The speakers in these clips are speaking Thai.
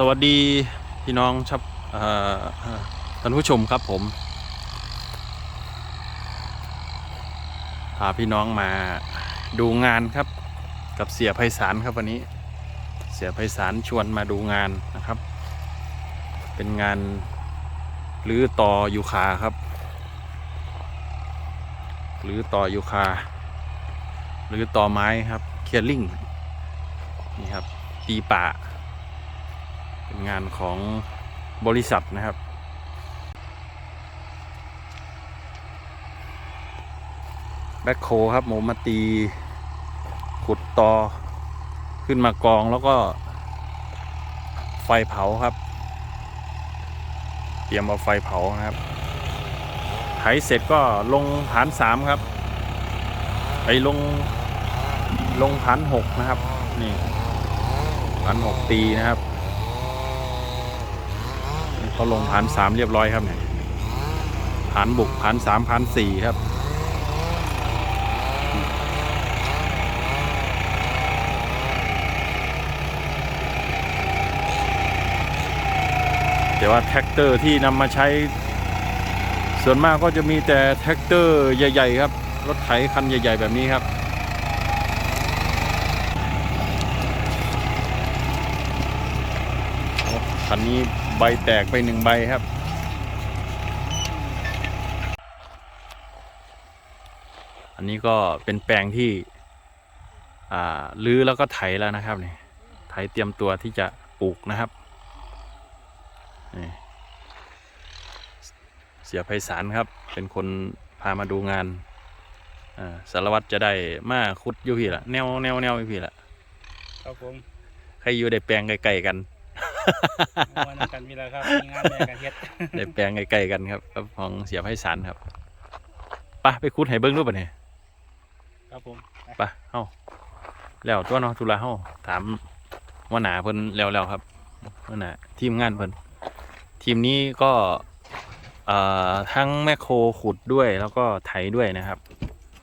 สวัสดีพี่น้องชับท่านผู้ชมครับผมพาพี่น้องมาดูงานครับ กับเสียไพศาลครับวันนี้ เสียไพศาลชวนมาดูงานนะครับ เป็นงานรื้อต่อยูคาครับหรือต่อยูคา หรือต่อไม้ครับ เคลียร์ลิงนี่ครับตีป่า เป็นงานของบริษัทนะครับ แบ็คโคครับหมูมาตี ขุดตอ ขึ้นมากองแล้วก็ ไฟเผาครับ เตรียมเอาไฟเผานะครับไถเสร็จก็ลงฐานสามครับ ไปลงลงฐานหกนะครับ นี่ฐานหกตีนะครับ เขาลงผ่านสามเรียบร้อยครับเนี่ยผ่านบุกผ่านสามผ่านสี่ครับแต่ว่าแท็กเตอร์ที่นำมาใช้ ส่วนมากก็จะมีแต่แท็กเตอร์ใหญ่ ๆ ครับ รถไถคันใหญ่ ๆ แบบนี้ครับ คันนี้ใบแตกไปหนึ่งใบครับ อันนี้ก็เป็นแปลงที่อ่าลื้อแล้วก็ไถแล้วนะครับนี่ไถเตรียมตัวที่จะปลูกนะครับนี่เสียไพศาลครับ เป็นคนพามาดูงานอ่าสารวัตรจะได้มาคุดอยู่พี่ละแนวแนวแนวอยู่พี่ละครับผมใครอยู่ได้แปลงไกลๆกัน วันกันมีแล้วครับมีงานแม่กันเฮ็ดได้แปลงไกลๆกันครับกับของเสียไพศาลครับไปไปคุดให้เบิ้งรูปป่ะเนี่ยครับผมไปเฮ้าแล้วตัวเนาะทุลาเฮ้าถามว่าหนาเพิ่นแล้วแล้วครับว่าหนาทีมงานเพิ่นทีมนี้ก็เอ่อทั้งแมคโครขุดด้วยแล้วก็ไถด้วยนะครับ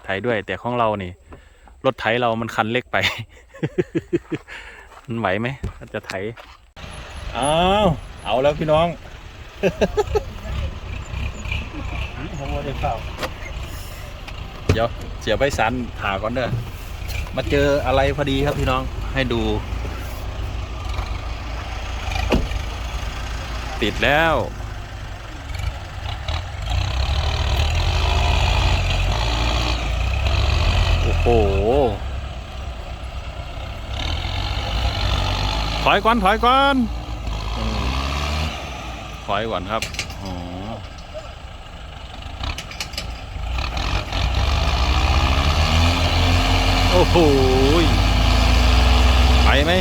ไถด้วยแต่ของเรานี่รถไถเรามันคันเล็กไป มันไหวไหมถ้าจะไถ อ้าวเอาแล้วพี่น้องผมว่าได้เปล่าเดี๋ยวเสียไปสันถาก่อนเด้อมาเจออะไรพอดีครับพี่น้องให้ดู ติดแล้วโอ้โหถอยก่อนถอยก่อนอืม ถอยก่อนครับอ๋อโอ้โห ไปไหม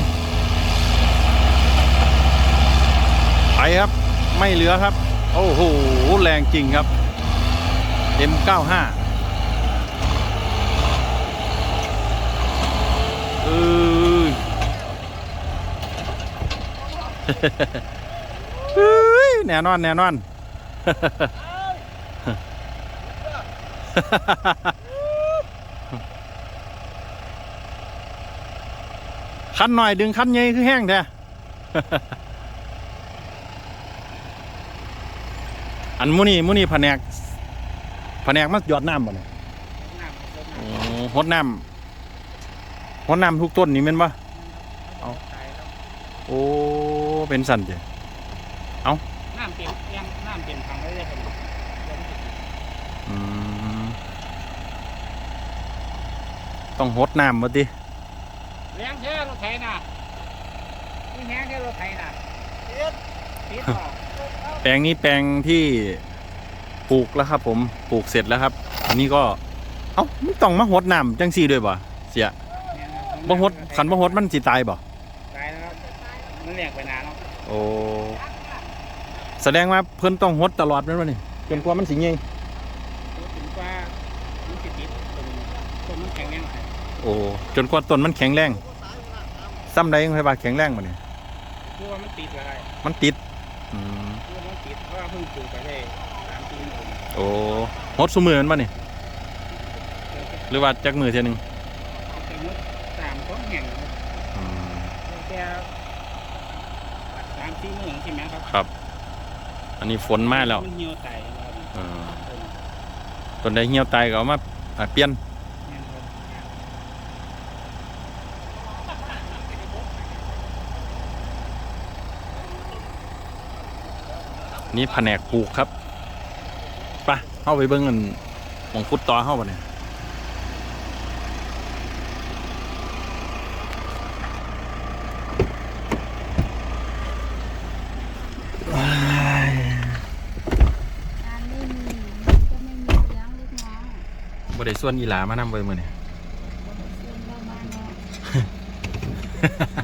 ไปครับ ไม่เหลือครับ โอ้โห แรงจริงครับ M95 เออ แน่นอนแน่นอนคันหน่อยดึงคันใหญ่คือแห้งแท้อันมุนี่มุนี่แผนกแผนกมาหยอดน้ำบ่เนี่ยน้ำครับโอ้หดน้ำหดน้ำทุกต้นนี่แม่นปะเอาโอ้ เป็นสันเจ้น้ำเต็มยัง น้ำเต็มถังเลยเลยครับอืมต้องหดน้ำมาดิเลี้ยงแค่รถไถน่ะนี่แห้งแค่รถไถน่ะติดติดต่อแปลงนี้แปลงที่ปลูกแล้วครับ ผมปลูกเสร็จแล้วครับ อันนี้ก็เอ้ามันต้องมาหดน้ำจังซี่ด้วยบ่เสียบ่หดขันบ่หดมันสิตายบ่ตายแล้วครับมันเลี้ยงไปนานเนาะโอ้ แสดงว่าเพิ่นต้องหดตลอดแม่นบ่นี่จนกว่ามันสิใหญ่ถึงว่ามันติดติดตรงต้นมันแข็งแรงหน่อยโอ้จนกว่าต้นมันแข็งแรงซ้ำใดยังไงว่าแข็งแรงบ่นี่คือว่ามันติดอะไรมันติดอืมคือว่ามันติดเพราะว่าเพิ่งปลูกไปได้สามปีเองโอ้หดซุมือมันบ่นี่หรือว่าจักมือเท่ยหนึงเป็นมดสามก้อนแห่งนะครับอืมแค่สามสี่มื้อใช่ไหมครับครับ อันนี้ฝนมาแล้วมันเหี่ยวไตแล้วเออต้นใดเหี่ยวตายก็เอามาอ่าเปลี่ยนแม่นครับนี่แผนกปลูกครับไปะเข้าไปเบิ้งกันหมองฟุตต่อเข้าปะเนี่ยว้าย งานไม่มีก็ไม่มีเลี้ยงลูกน้อง บ่ได้ ส่วนอีหลามานำไว้มื้อนี้ก็ไปซื้อเรามาเนาะ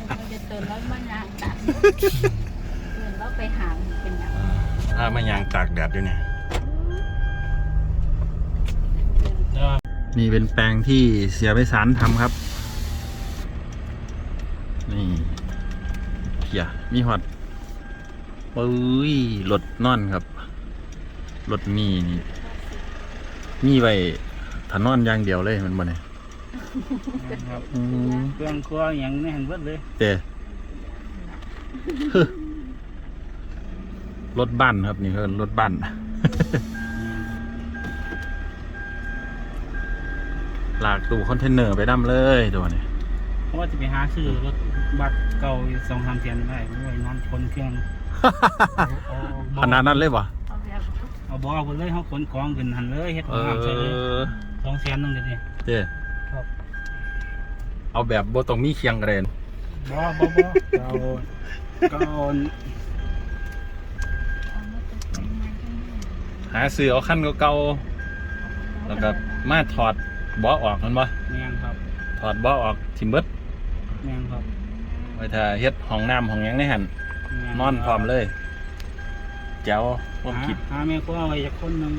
เราจะเตือนรถมายางตัดเตือนเราไปหางเป็นอย่างถ้ามายางตากแดดอยู่เนี่ยแล้วนี่เป็นแปลงที่เสียไปสารทำครับ นี่เพียมีหอดปุ้ยรถนอนครับรถมีนี่มีไว้ ถานอนอย่างเดียวเลยมันบ่เนี่ยครับอืมเครื่องครัวอย่างนี้เห็นเบิดเลยเตรถบ้านครับนี่คือรถบ้านลากตู้คอนเทนเนอร์ไปนํเลยตัวนี้เพราะว่าจะไปหาซื้อรถบัสเก่าอยู่สองสามเทียนได้ไม่ไหวนอนคนเครื่องเอาเอาขนาดนั้นเลยปะเอาแบบเอาบ่เอาไปเลยเขาขนของขึ้นหันเลยเฮ็ดเอของใส่เลยอส องแสนหนึงเดี๋ยวนี้เจ้ครับเอาแบบโบตรงมีเคียงกระเด็นบ่บ่บ่เอาก็เอาเอามาตกแต่งงานกันหาซื้อเอาขั้นเก่าๆแล้วก็มาถอดเบาะออกมันบ่แม่งครับถอดเบาะออกทิมเบิดแม่งครับไว้ถ้าเฮ็ดห้องน้ำห้องหยังในหันแม่งนอนพร้อมเลยแจ๋วผมหาคิดหาแม่ครัวไว้จักคนหนึง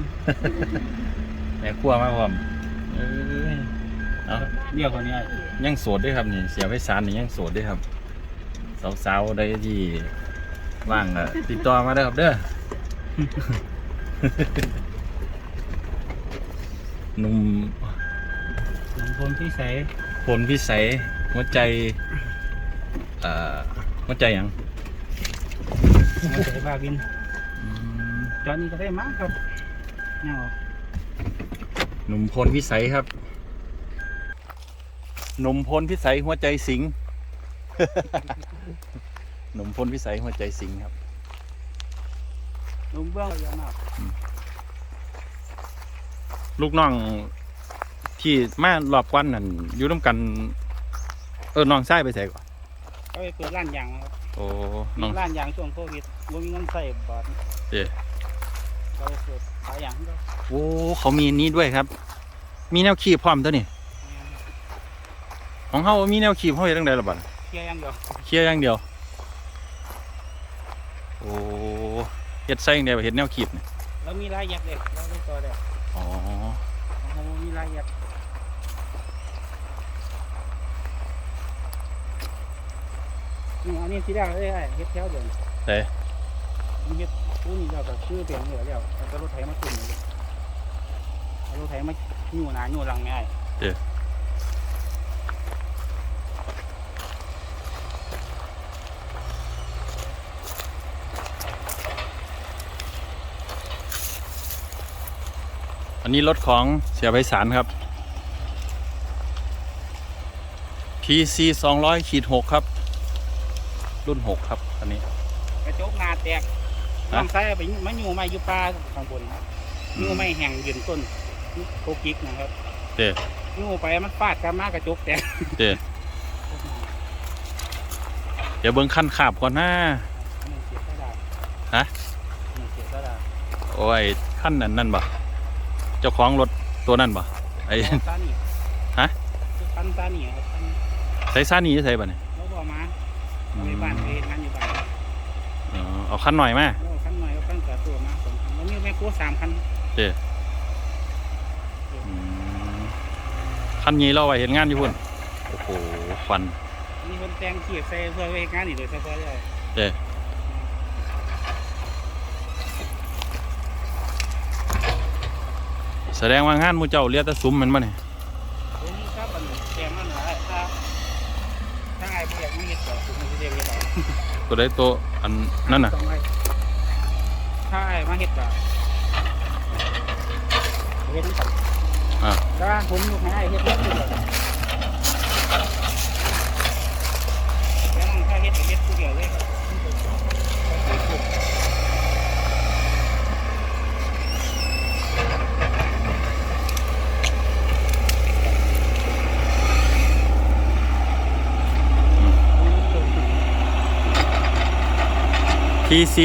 แม่ครัวมาพร้อม เอ้ยเอาเดียวคนนี้ยังโสดด้วยครับนี่เสียไว้สารนี่ยังโสดด้วยครับ สาวๆได้ที่ว่างก็ติดต่อมาเด้อครับเด้อ หนุ่มหลวงพลพี่ใสพลพิสัยหัวใจเอ่อหัวใจหยังมาใส่บาบินจอดนี้ก็ได้มั้งครับเนี่ยเอา หนุ่มพลพิสัยครับ หนุ่มพลพิสัยหัวใจสิง หนุ่มพลพิสัยหัวใจสิงครับลงเบื้องยาวมากลูกน้องที่มารอบกวันนั่นอยู่ร่วมกัน เออน้องชายไปใส่ก่อนก็ไปเปิดร้านยางครับโอ้มีน้องร้านยางช่วงโควิดบ่มีเงินใส่บาทเอ๊ะ เราเปิดขายยางก็โอ้เขามีนี้ด้วยครับ มีแนวขีบพร้อมตัวนี่ของเขามีแนวขีบเขาเฮ็ดตั้งใดละบัดเที่ยวอยังเดียวเคลียร์อย่างเดียว โอ้เฮ็ดใส่อย่างเดียวเฮ็ดแนวขีบนี่แล้วมีรายยักเด็กเราได้ตัวเด็กอ๋อของเรามีรายยักนี่อันนี้ที่แรกเลยไอ้เฮ็ดแถวเดิมแต่ มีเฮ็ดผู้นี่เราก็ชื่อเปลี่ยนเหลือแล้วเอารถไถมาขึ้นเลยเอารถไถมาอยู่หนาอยู่หลังไม่ไอ้อันนี้รถของเสียไพศาลครับ PC 200ขีด6ครับ รุ่น 6 ครับ อันนี้ กระจกหนาแตก ฮะลองใส่ไปมันอยู่ไม่อยู่ปลาข้างบนครับอยู่ไม่แห้งยืนต้นโคกิกนะครับเด้อยู่ไปมันฟาดกันมากระจกแตกเด้เดี๋ยวเบิ่งขั้นขาบก่อนนะอันนี้เสียกระดาษฮะอันนี้เสียกระดาษโอ้ยขั้นนั้นนั่นบ่เจ้าของรถตัวนั่นบ่ไอ้ซานี่ฮะคันซานี่ครับคันใส่ซ่านี่ใส่บ่เนี่ยแล้วบอกมาเอาไปบ้านไปเฮ็ดงานอยู่บ้านอ๋อเอาขั้นหน่อยมา แล้วคันหน่อยก็คันเกิดตัวมาสองคันแล้วมีแม่ครัวสามคันอืมขั้นนี้เราไว้เห็นงานอยู่พุ่นโอ้โหควันมีคนแต่งเขียบใส่เพื่อไปเฮ็ดงานนี่โดยเฉพาะเลยเด้แสดงว่างานหมูเจ้าเรียกแต่ซุ้มแมันมาเนี่ยผมครับมันแต่งมันหลายถ้าถ้าไอ้เรียกไม่เห็ดต่อผมไม่เรียกเห็ดต่อตัวใดตัวอันนั่นน่ะต้องไว้ ถ้าไอ้มาเห็ดต่อเห็ดนี่ก่อนอ่าแต่ว่าผมอยู่ให้ไอ้เห็ดนี่ก่อนแล้วถ้าเห็ดก็เห็ดผู้เดียวเลยครับทีซี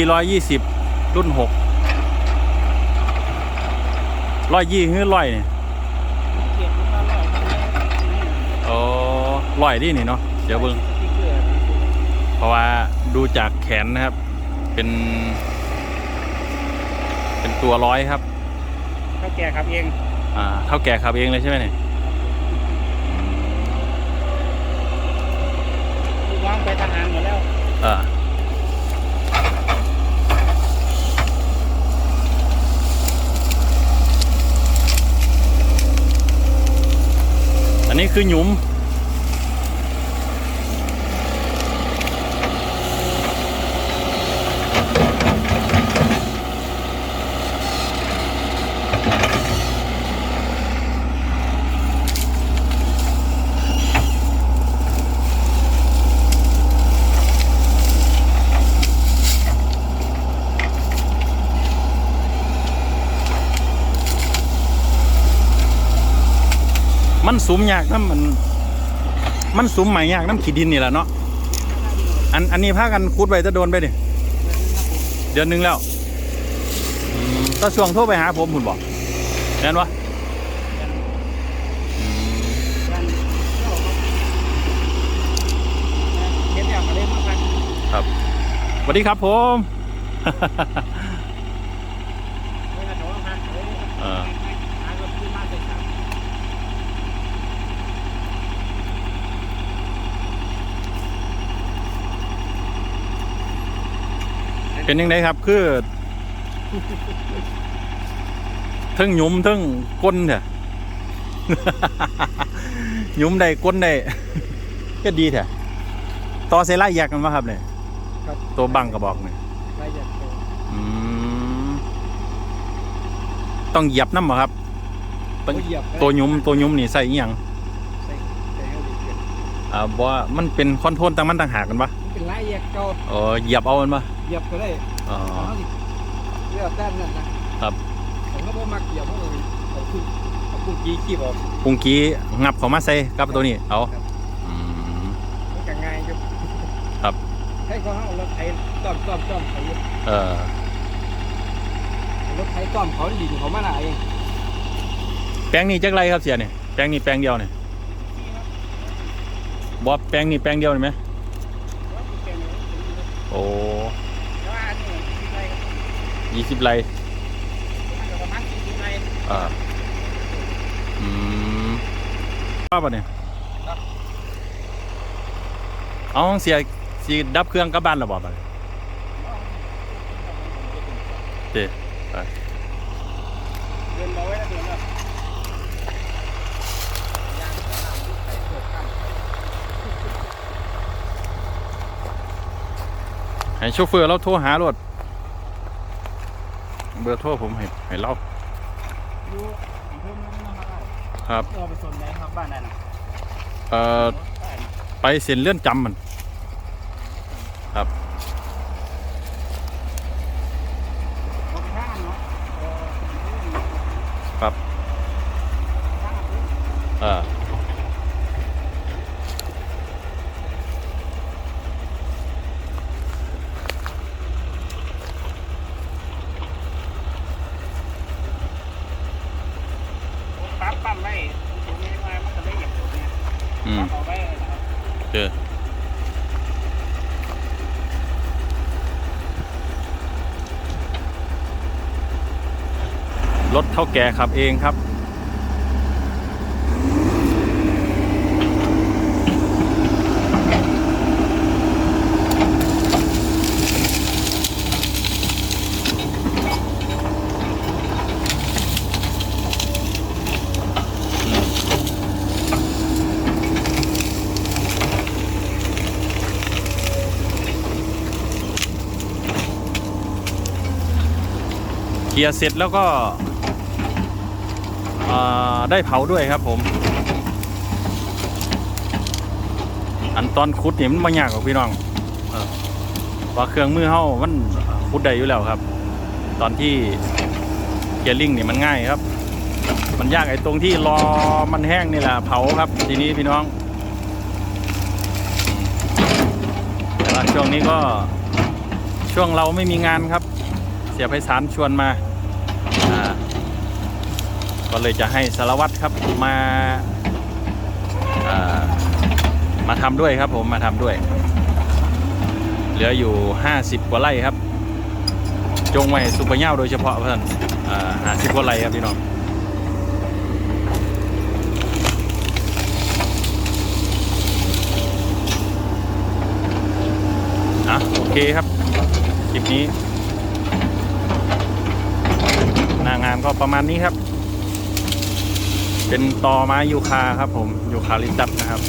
ร้อยยี่สิบรุ่นหกร้อยยี่หรือร้อยเนี่ยเห็ดมันก็อร่อยครับอ๋อร้อยดินี่เนาะเดี๋ยวเบิ่งสติ๊กเกอร์เพราะว่าดูจากแขนนะครับ เป็น เป็นตัวร้อยครับเขาแก่ครับเอง อ่าเท่าแก่ขับเองเลยใช่ไหมเนี่ยลูกน้องไปทหารหมดแล้ว อ่าอันนี้ คือหยุม มันสุมยากน้ำมัน มันสุมใหม่ยากน้ำขีดินนี่แหละเนาะอันอันนี้พากันคูดไปจะโดนไปดิเดือนหนึงแล้วอืมก็ช่วงโทรไปหาผมคุณบอกแน่นวะอืมเห็ดอย่างอะไรมาพันครับสวัสดีครับผมเวลาโทรพันเอ้ยเออ หาก็ซื้อมาเสร็จครับ เป็นยังไงครับ คือเทั้งหยุมเทั้งก้นเถอะหยุมได้ก้นได้ก็ดีเถอะต่อเซล่าแยกกันมาครับเนี่ยครับตัวบังกระบอกเนี่ยไปอยากโตอืมต้องเหยียบน้ำเหรอครับต้องเหยียบตัวหยุมตัวหยุมนี่ใส่อีหยังใส่ใส่ให้ดีเกินอ่าบ่ว่ามันเป็นคอนโทรลต่างมันต่างหากกันปะมันเป็นลายแยกเก่าเออเหยียบเอามันปะ เหยียบก็ได้อ๋อเอาสิเลือกด้านนั้นนะครับ ผมก็บ่มักเหยียบเพราะว่าเอาขึ้นเอาปุ๊กกี้ขี้ออกปุงกี้งับเข้ามาใส่กับตัวนี้เอาครับอืม มันก็ง่ายอยู่ครับ ให้เขาเอารถไถต้อมต้อมต้อมเขาอยู่เออรถไถต้อมเขาดีเขามาหลายเองแปลงนี้จักไรครับเสียเนี่ยแปลงนี้แปลงเดียวเนี่ยบอแปลงนี้แปลงเดียวเห็นไหมโอ้แต่ว่าอันนี้สิบไร่ครับ ยี่สิบไรมันก็ประมาณสี่สิบไร่อ่าอืมว่าปะเนี่ยเอาเสียสีดับเครื่องกลับบ้านหรอบอกไปเจ๊ไปเดินเอาไว้แล้วเดินแล้วยางสนามลูกไถเกิดข้าให้โชเฟอร์เราโทรหารถ เบอร์โทรผมให้ให้เราอยู่อำเภอเมืองนครราชครับเราไปสนไหนครับบ้านไหนน่ะเอ่อบ้านไปเซ็นเลื่อนจำมัน ครับบ่มีทางเนาะเออครับทางพื้นเออ รถเท่าแก่ขับเองครับ เกียร์เสร็จแล้วก็ ได้เผาด้วยครับผม อันตอนขุดนี่มันไม่ยากหรอกพี่น้องเออเพราเครื่องมือเฮามันขุดได้อยู่แล้วครับ ตอนที่เกียร์ลิงนี่มันง่ายครับ มันยากไอ้ตรงที่รอมันแห้งนี่แหละเผาครับ ทีนี้พี่น้องแต่ว่าช่วงนี้ก็ช่วงเราไม่มีงานครับ เสียไพศาลชวนมา ก็เลยจะให้สารวัตรครับมาามาทำด้วยครับผมมาทำด้วย เหลืออยู่ 50 กว่าไร่ครับ จงไว้ให้ซุปเปอร์เน่าโดยเฉพาะเพื่อนอ่าหาสิบกว่าไร่ครับพี่น้องอะโอเคครับคลิปนี้ หน้างานก็ประมาณนี้ครับ เป็นตอไม้ยูคาครับผมยูคาลิปตัสนะครับ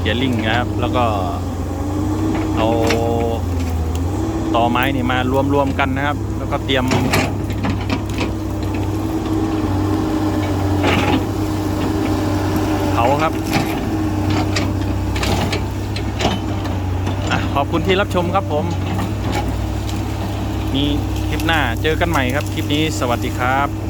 เกียร์ลิงนะครับ แล้วก็เอาตอไม้นี่มารวมๆกันนะครับ แล้วก็เตรียมเผาครับอขอบคุณที่รับชมครับผม มีคลิปหน้าเจอกันใหม่ครับ คลิปนี้สวัสดีครับ